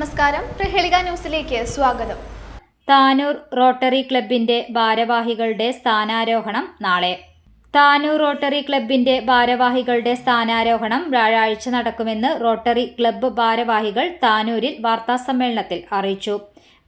നമസ്കാരം. പ്രഹേളിക ന്യൂസിലേക്ക് സ്വാഗതം. താനൂർ റോട്ടറി ക്ലബിന്റെ ഭാരവാഹികളുടെ സ്ഥാനാരോഹണം നാളെ. താനൂർ റോട്ടറി ക്ലബിന്റെ ഭാരവാഹികളുടെ സ്ഥാനാരോഹണം വ്യാഴാഴ്ച നടക്കുമെന്ന് റോട്ടറി ക്ലബ്ബ് ഭാരവാഹികൾ താനൂരിൽ വാർത്താസമ്മേളനത്തിൽ അറിയിച്ചു.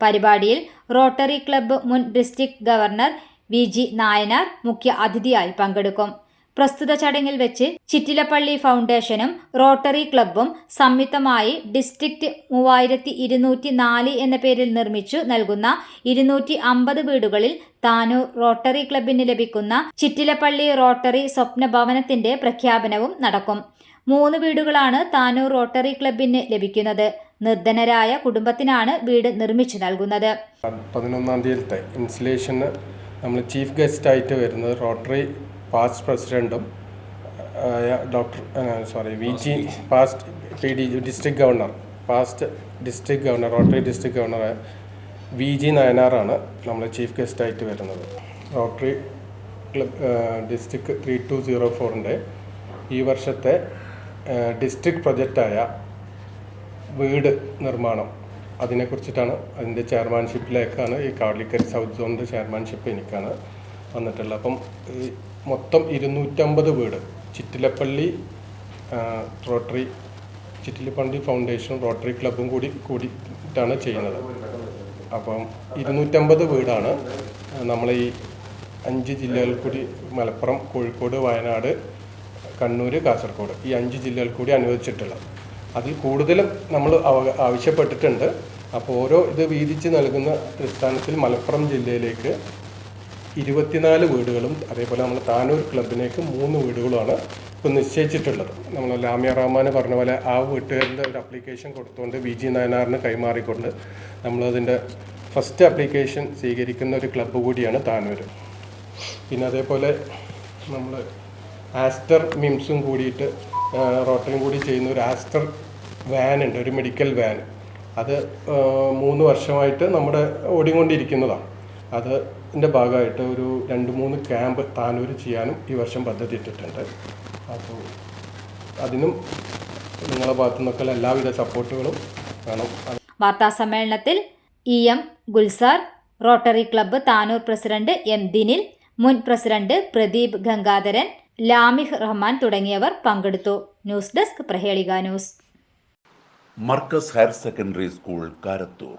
പരിപാടിയിൽ റോട്ടറി ക്ലബ്ബ് മുൻ district governor V G Nayanar മുഖ്യ അതിഥിയായി പങ്കെടുക്കും. പ്രസ്തുത ചടങ്ങിൽ വെച്ച് ചിറ്റിലപ്പള്ളി ഫൗണ്ടേഷനും റോട്ടറി ക്ലബ്ബും സംയുക്തമായി ഡിസ്ട്രിക്റ്റ് മൂവായിരത്തി ഇരുന്നൂറ്റി നാല് എന്ന പേരിൽ നിർമ്മിച്ചു നൽകുന്ന ഇരുന്നൂറ്റി അമ്പത് വീടുകളിൽ താനൂർ റോട്ടറി ക്ലബിന് ലഭിക്കുന്ന ചിറ്റിലപ്പള്ളി റോട്ടറി സ്വപ്ന ഭവനത്തിന്റെ പ്രഖ്യാപനവും നടക്കും. മൂന്ന് വീടുകളാണ് താനൂർ റോട്ടറി ക്ലബിന് ലഭിക്കുന്നത്. നിർധനരായ കുടുംബത്തിനാണ് വീട് നിർമ്മിച്ചു നൽകുന്നത്. പതിനൊന്നാം തീയതിയിലത്തെ ഇൻസ്റ്റലേഷന് നമ്മൾ ചീഫ് ഗസ്റ്റ് ആയിട്ട് വരുന്നത് റോട്ടറി പാസ്റ്റ് പ്രസിഡന്റും doctor sorry V G past P D district governor past district governor Rotary district governor V G നയനാറാണ് നമ്മൾ ചീഫ് ഗസ്റ്റായിട്ട് വരുന്നത്. Rotary club district three two zero ഫോറിന്റെ ഈ വർഷത്തെ ഡിസ്ട്രിക്ട് പ്രൊജക്റ്റായ വീട് നിർമ്മാണം. അതിനെക്കുറിച്ചിട്ടാണ് അതിന്റെ ചെയർമാൻഷിപ്പിലേക്കാണ് ഈ കാവലിക്കരി സൗത്ത് സോണിന്റെ ചെയർമാൻഷിപ്പ് എനിക്കാണ് വന്നിട്ടുള്ളത്. അപ്പം ഈ മൊത്തം ഇരുന്നൂറ്റമ്പത് വീട്. ചിറ്റിലപ്പള്ളി റോട്ടറി ചിറ്റിലപ്പള്ളി ഫൗണ്ടേഷനും റോട്ടറി ക്ലബ്ബും കൂടി കൂടിയിട്ടാണ് ചെയ്യുന്നത്. അപ്പം ഇരുന്നൂറ്റമ്പത് വീടാണ് നമ്മൾ ഈ അഞ്ച് ജില്ലകളിൽ കൂടി മലപ്പുറം കോഴിക്കോട് വയനാട് കണ്ണൂർ കാസർഗോഡ് ഈ അഞ്ച് ജില്ലകളിൽ കൂടി അനുവദിച്ചിട്ടുള്ളത്. അതിൽ കൂടുതലും നമ്മൾ ആവശ്യപ്പെട്ടിട്ടുണ്ട്. അപ്പോൾ ഓരോ ഇത് വീതിച്ച് നൽകുന്ന അടിസ്ഥാനത്തിൽ മലപ്പുറം ജില്ലയിലേക്ക് ഇരുപത്തിനാല് വീടുകളും അതേപോലെ നമ്മൾ താനൂർ ക്ലബിലേക്ക് മൂന്ന് വീടുകളുമാണ് ഇപ്പോൾ നിശ്ചയിച്ചിട്ടുള്ളത്. നമ്മൾ ലാമിയ റഹ്മാൻ പറഞ്ഞ പോലെ ആ വീട്ടുകാരുടെ ഒരു അപ്ലിക്കേഷൻ കൊടുത്തുകൊണ്ട് വി ജി നയനാറിന് കൈമാറിക്കൊണ്ട് നമ്മളതിന്റെ ഫസ്റ്റ് അപ്ലിക്കേഷൻ സ്വീകരിക്കുന്ന ഒരു ക്ലബ്ബ് കൂടിയാണ് താനൂർ. പിന്നെ അതേപോലെ നമ്മൾ ആസ്റ്റർ മിംസും കൂടിയിട്ട് റോട്ടറിയും കൂടി ചെയ്യുന്ന ഒരു ആസ്റ്റർ വാൻ ഉണ്ട് ഒരു മെഡിക്കൽ വാൻ അത് മൂന്ന് വർഷമായിട്ട് നമ്മുടെ ഓടിക്കൊണ്ടിരിക്കുന്നതാണ്. അത് ഇതിന്റെ ഭാഗമായിട്ട് ഒരു രണ്ട് മൂന്ന് ക്യാമ്പ് താനൂർ ചെയ്യാനും ഈ വർഷം പദ്ധതി ഇട്ടിട്ടുണ്ട്. അപ്പോൾ അതിനും നിങ്ങളുടെ ഭാഗത്തു നിന്നൊക്കെയുള്ള എല്ലാവിധ സപ്പോർട്ടുകളും വേണം. വാർത്താ സമ്മേളനത്തിൽ E M Gulzar Rotary club Tanur president M Dinil മുൻ പ്രസിഡന്റ് പ്രദീപ് ഗംഗാധരൻ ലാമിഹ് റഹ്മാൻ തുടങ്ങിയവർ പങ്കെടുത്തു. News desk Prahelika news. Markaz higher secondary school Karathur.